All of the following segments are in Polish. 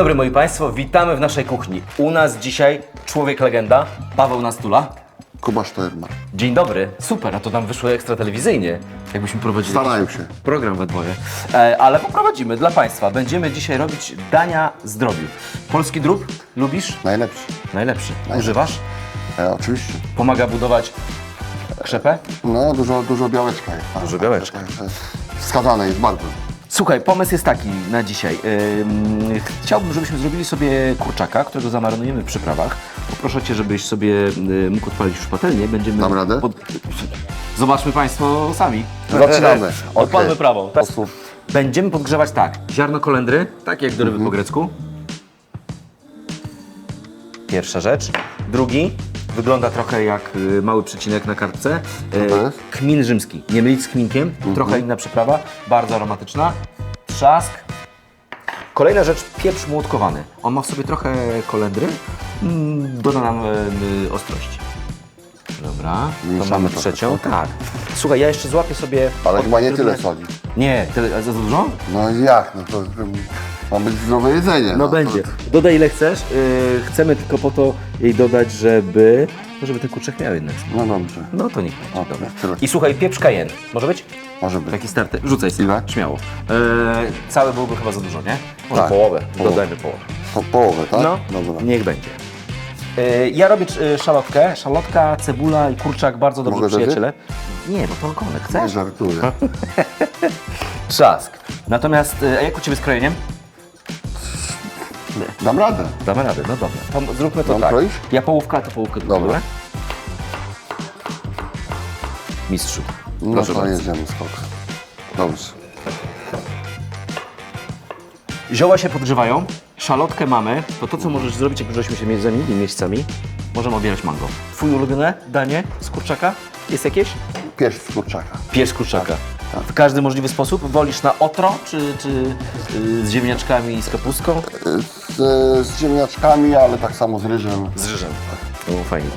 dobry moi Państwo, witamy w naszej kuchni. U nas dzisiaj człowiek legenda, Paweł Nastula. Kuba Sztorma. Dzień dobry, super, a to nam wyszło ekstra telewizyjnie, jakbyśmy prowadzili Starają się. program we dwoje. E, ale poprowadzimy dla Państwa. Będziemy dzisiaj robić dania zdrowiu. Polski drób lubisz? Najlepszy. Najlepszy. Używasz? E, oczywiście. Pomaga budować krzepę? No, dużo, dużo białeczka jest. tak. Dużo białeczka. Także Wskazane jest bardzo. Słuchaj, pomysł jest taki na dzisiaj. Ym, chciałbym, żebyśmy zrobili sobie kurczaka, którego zamarynujemy w przyprawach. Poproszę Cię, żebyś sobie y, mógł odpalić już patelnię. Będziemy Dam radę? Zobaczmy Państwo sami. Zaczynamy. Odpalmy Okej. prawą. Tak. Będziemy podgrzewać tak. Ziarno kolendry, tak jak do ryby po grecku. Pierwsza rzecz. Drugi. Wygląda trochę jak y, mały przecinek na kartce. Y? Kmin rzymski. Nie mylić z kminkiem. Trochę inna przyprawa. Bardzo aromatyczna. Trzask. Kolejna rzecz, pieprz młotkowany. On ma w sobie trochę kolendry. Mm, Doda nam y, ostrości. Dobra, to Mieszamy mamy trochę, trzecią. Tak. Słuchaj, ja jeszcze złapię sobie... Ale od- chyba nie tyle soli. Nie, tyle, a za dużo? No i jak? No to ma być zdrowe jedzenie. No będzie. Dodaj ile chcesz. Yy, chcemy tylko po to jej dodać, żeby. no, żeby ten kurczak miał jednak. No dobrze. No to niech będzie. O, Dobra. tyle. I słuchaj, pieprz cayenne. Może być? Może być. Taki starty. Rzucaj sobie. Ile? Śmiało. Yy, cały byłby chyba za dużo, nie? Może Tak. połowę. Połowę. Dodajmy połowę. Po połowę, tak? No, Dobra. niech będzie. Yy, ja robię yy, szalotkę. Szalotka, cebula i kurczak bardzo dobrzy Mogę też przyjaciele. Nie, bo to ogonek. Nie Chcesz? żartuję. Trzask. Natomiast, a jak u Ciebie z krojeniem? Dam radę. Damy radę, no dobra. To zróbmy to Mam tak. kroić? Ja połówka, a to połówkę Dobra. dobra? Mistrzu. No Proszę to bardzo. jedziemy z koksem. Dobrze. Zioła się podgrzewają, szalotkę mamy, to to co możesz zrobić, jak już żeśmy się mieli zamienili miejscami, możemy obierać mango. Twoje ulubione danie z kurczaka jest jakieś? Pierś z kurczaka. Pierś kurczaka. W każdy możliwy sposób? Wolisz na otro, czy, czy y, z ziemniaczkami i z kapustką? Z, z ziemniaczkami, ale tak samo z ryżem. Z ryżem. O, fajnie.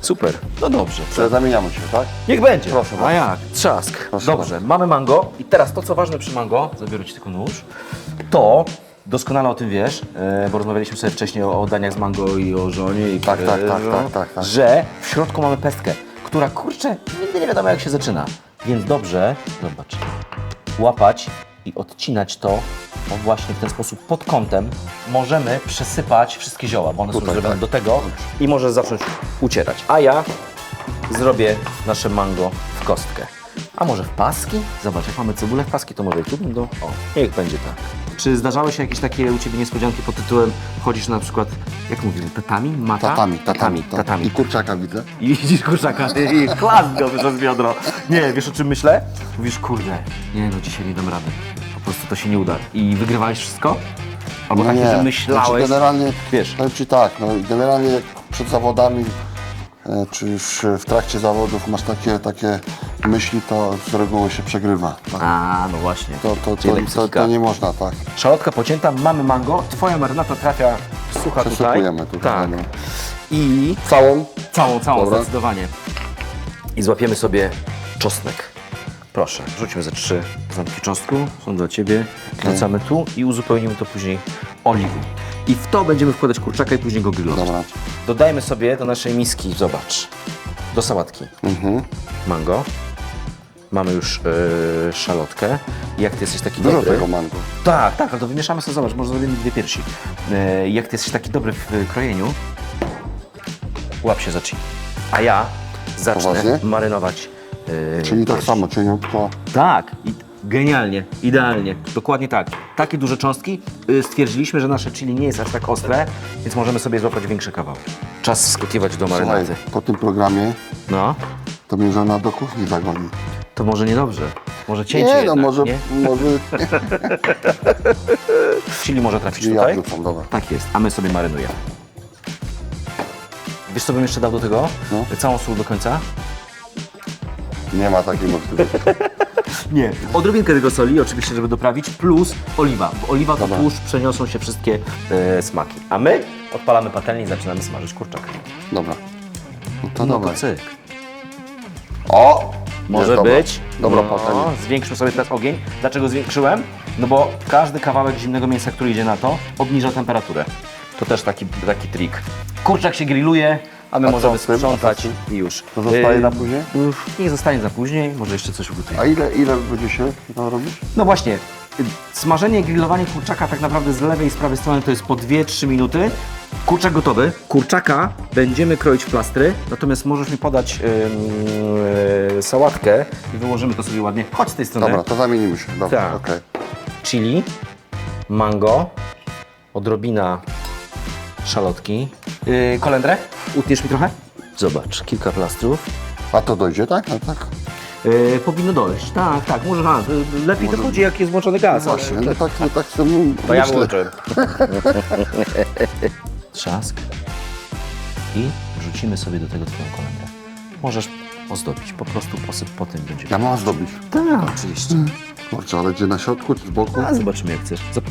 Super. No dobrze. Zamieniamy się, tak? Niech będzie. Proszę A bardzo. jak? Trzask. Proszę Dobrze, mamy mango i teraz to, co ważne przy mango, zabiorę Ci tylko nóż, to doskonale o tym wiesz, e, bo rozmawialiśmy sobie wcześniej o, o daniach z mango i o żonie i Tak, tak, tak, ryżu, tak, tak, tak. że w środku mamy pestkę, która kurczę, nigdy nie wiadomo jak się zaczyna. Więc dobrze, zobacz, łapać i odcinać to o właśnie w ten sposób pod kątem możemy przesypać wszystkie zioła, bo one są Tutaj, zrobione tak. do tego i możesz zacząć ucierać. A ja zrobię nasze mango w kostkę. A może w paski? Zobacz, jak mamy cebulę w paski, to może i tu będą. O, niech będzie tak. Czy zdarzały się jakieś takie u Ciebie niespodzianki pod tytułem chodzisz na przykład, jak mówimy, tatami? Mata? Tatami, tatami, tatami. I kurczaka widzę. I widzisz kurczaka i klas go przez biodro. Nie, wiesz o czym myślę? Mówisz, kurde, nie no, dzisiaj nie dam rady. Po prostu to się nie uda. I wygrywałeś wszystko? Albo No takie, że myślałeś, Znaczy generalnie, wiesz. powiem Ci tak, no generalnie przed zawodami, e, czy już w trakcie zawodów masz takie, takie myśli, to z reguły się przegrywa. Tak? A, no właśnie. To, to, to, jednak to, psychika. to nie można, tak. Szalotka pocięta, mamy mango, twoja marynata trafia sucha tutaj. Przesypujemy tutaj, Tak. no. I Całą? całą, całą Dobra. zdecydowanie. I złapiemy sobie czosnek. Proszę, rzućmy ze trzy ząbki czosnku, są dla Ciebie. Wrzucamy tu i uzupełnimy to później oliwą. I w to będziemy wkładać kurczaka i później go grillować. Dobra. Dodajmy sobie do naszej miski, zobacz, do sałatki Mhm. mango. Mamy już yy, szalotkę. Jak Ty jesteś taki Dużo dobry... tego mango. Tak, tak, ale to wymieszamy sobie, zobacz, może zrobimy dwie piersi. E, jak ty jesteś taki dobry w krojeniu, łap się za. A ja zacznę Poważnie? marynować. e, Czyli tak pierś. samo, cieniutko. Tak, i genialnie, idealnie, dokładnie tak. Takie duże cząstki. Y, Stwierdziliśmy, że nasze chili nie jest aż tak ostre, więc możemy sobie złapać większy kawał. Czas skutiować do Słuchaj, marynaty. po tym programie No, to mnie żona do kuchni zagoni. To może niedobrze. Może cięcie Nie, no jednak, może, nie? może Chili może trafić ja tutaj? wrzucam, dobra. Tak jest, a my sobie marynujemy. Wiesz co bym jeszcze dał do tego? No. Całą sól do końca? Nie ma takiej możliwości. Nie. Odrobinkę tego soli, oczywiście, żeby doprawić, plus oliwa. Bo oliwa to Dobra. tłuszcz, przeniosą się wszystkie e, smaki. A my odpalamy patelnię i zaczynamy smażyć kurczaka. Dobra. No to No dobra. to cyk. O! Może dobra. być. Dobra, no, patelnia. Zwiększmy sobie teraz ogień. Dlaczego zwiększyłem? No bo każdy kawałek zimnego mięsa, który idzie na to, obniża temperaturę. To też taki, taki trik. Kurczak się grilluje, a my A możemy sprzątać i już. To zostaje Yy, na później? Niech zostanie za później, może jeszcze coś ugotuję. A ile, ile będzie się to robić? No właśnie, smażenie i grillowanie kurczaka tak naprawdę z lewej i z prawej strony to jest po 2-3 minuty. Kurczak gotowy. Kurczaka będziemy kroić w plastry, natomiast możesz mi podać yy, sałatkę i wyłożymy to sobie ładnie. Chodź z tej strony. Dobra, to zamienimy się. Dobra, Tak. okej. Chili, mango, odrobina szalotki. Yy, kolendrę? Utniesz mi trochę? Zobacz, kilka plastrów. A to dojdzie, tak? A tak? Yy, powinno dojść. Tak, tak, może ha, y, lepiej to chodzi jak jest włączony gaz. ale- Właśnie, no tak, no tak To ja myślę. wyłączyłem. Trzask. I wrzucimy sobie do tego twoją kolędę. Możesz ozdobić, po prostu posyp po tym będzie. Ja mam zdobić. Tak, oczywiście. Kurczę, ale gdzie na środku czy z boku? A zobaczymy jak chcesz. Zop-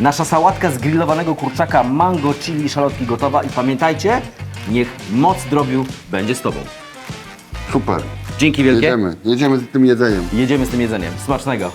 Nasza sałatka z grillowanego kurczaka, mango, chili i szalotki gotowa. I pamiętajcie, niech moc drobiu będzie z Tobą. Super. Dzięki wielkie. Jedziemy, jedziemy z tym jedzeniem. Jedziemy z tym jedzeniem. Smacznego.